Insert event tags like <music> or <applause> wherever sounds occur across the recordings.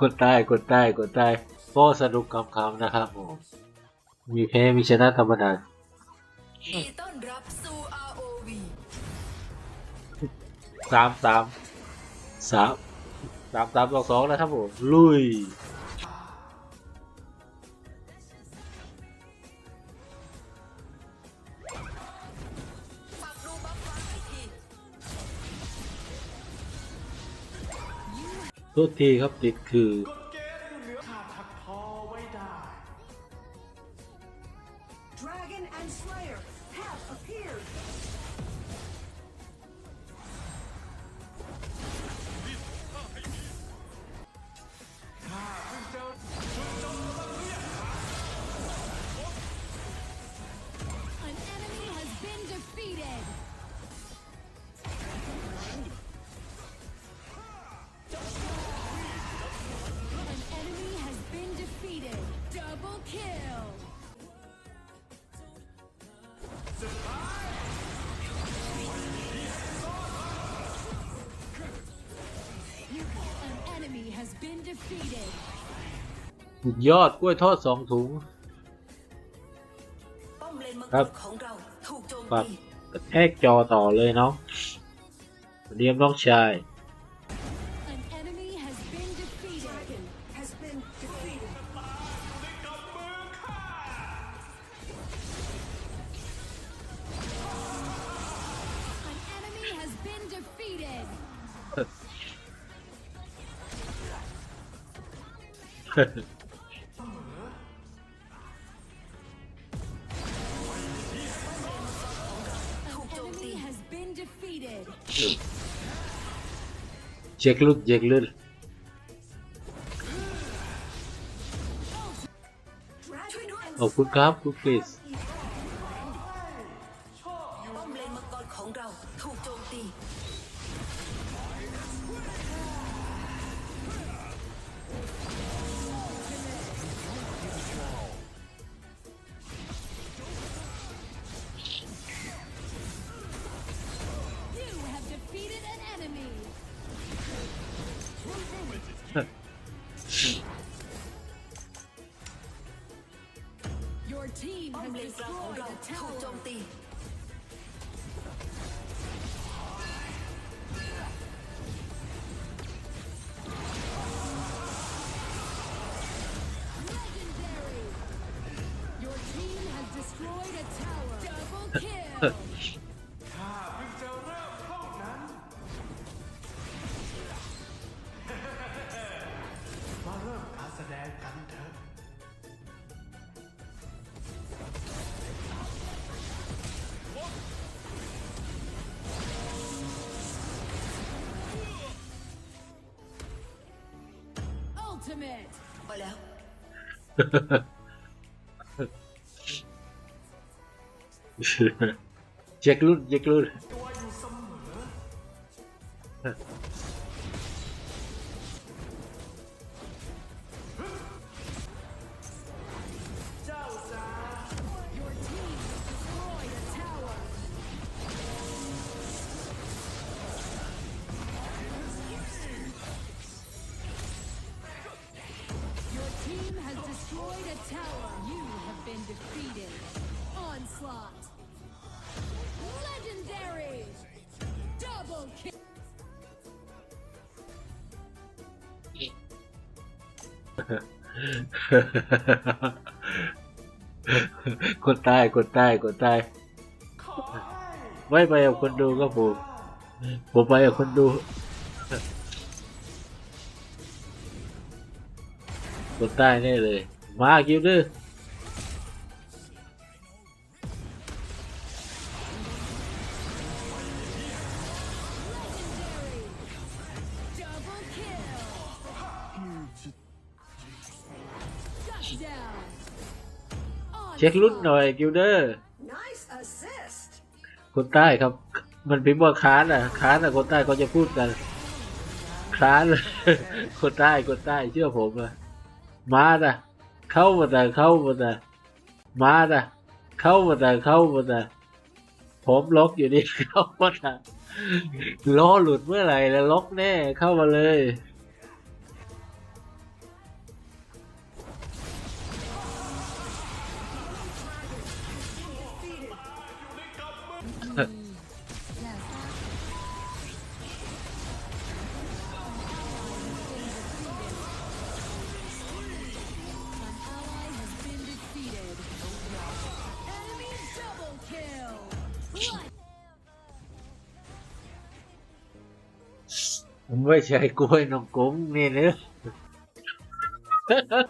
กดใต้กดใต้กดใต้ก็สนุกคำๆนะครับผมมีแพ้มีชนะธรรมดายินดีต้อนรับสู่ ROV สามสามสามสามสามสองสองนะครับผมลุย โทษทีครับติดคือ ยอดกล้วยทอดสองถุง ป้อมเลนมัง ครั ก บ รของเราถูกโจม ปรับ ตี กระแทกจอต่อเลยเนาะเรียมน้องชาย been defeated. enemy has been defeated. Jackler. Oh, good job, good place. Your team has destroyed a tower. Legendary. Your team has destroyed a tower. <laughs> Double kill. ultimate. Voilà. Jack Lur, Jack Lur. Destroyed a tower. You have been defeated. Onslaught. Legendary. Double kill. กดใต้กดใต้กดใต้ขอให้ไม่ไปกับคนดูครับผมผมไปกับคนดูกดใต้แน่เลย มาคิวดื้อ Double kill. Shut down. เช็ครุ่นหน่อยคิวเดอร์ Nice assist. คนใต้ครับ มันพิมพ์ว่าค้านอะค้านอะคนใต้เขาจะพูดกันค้านเลยคนใต้คนใต้เชื่อผมอะมาด่ะเข้ามาแต่เข้ามาแต่มาด่ะ เข้ามาแต่เข้ามาแต่ผมล็อกอยู่นี่เข้ามาทางล้อหลุดเมื่อไหร่แล้วล็อกแน่เข้ามาเลย ไม่ใช่กล้วยน้องกุ้งนี่เนื้อะ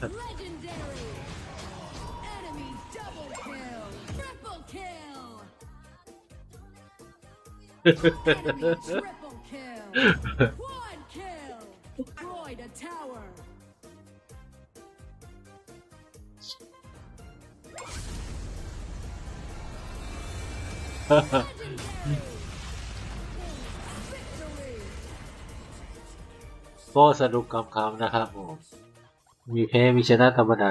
legendary. <laughs> Enemy double kill. Triple kill. Enemy triple kill. Quad kill. Destroyed a tower. ก็สนุกคำๆนะครับผม มีแพ้มีชนะธรรมดา